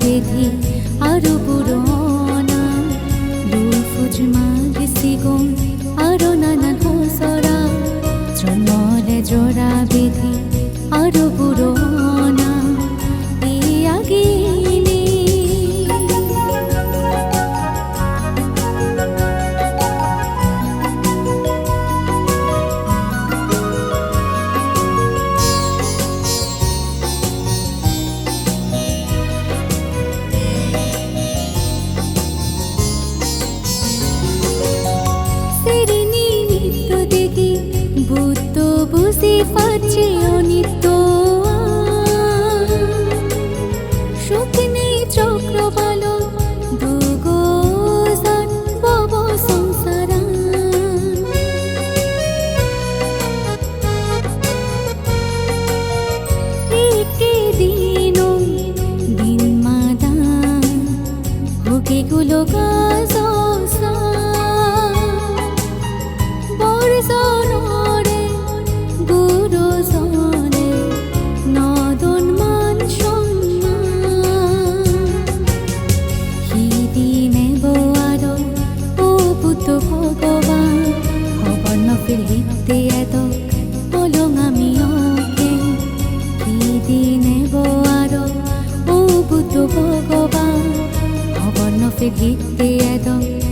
বেধি আরও পুরোনা। লুফুজ মাগিসিগুন আরও নানান হসরা জন্মলে জোড়া বেধি আরও পুরোনা। বুঝি ভগবান খবর নফির হিতে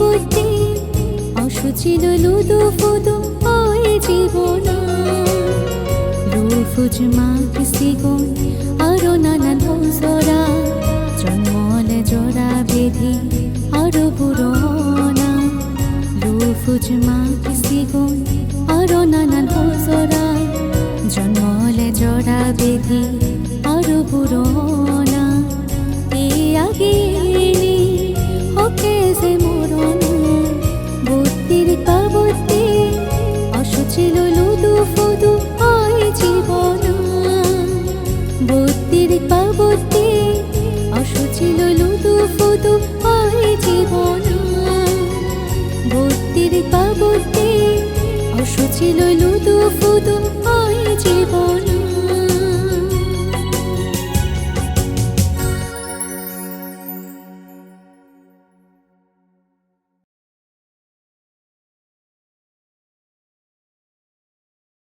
বাবুতে অসুচিল লুদু ফুদু ওই জীবনা। লুফুজ মা কিসিগুন আরও নানান হসরা জন্মলে জরা বেধি আরও পুরোনা। লুফুজ মা কিসিগুন আরও নানান হসরা জন্মলে জরা বেধি বুদ্ধির পাবতে অসুচিল লুদু ফুদু হয় জীবন। বুদ্ধির পাবতে অসুচিল লুদু ফুদু হয় জীবন।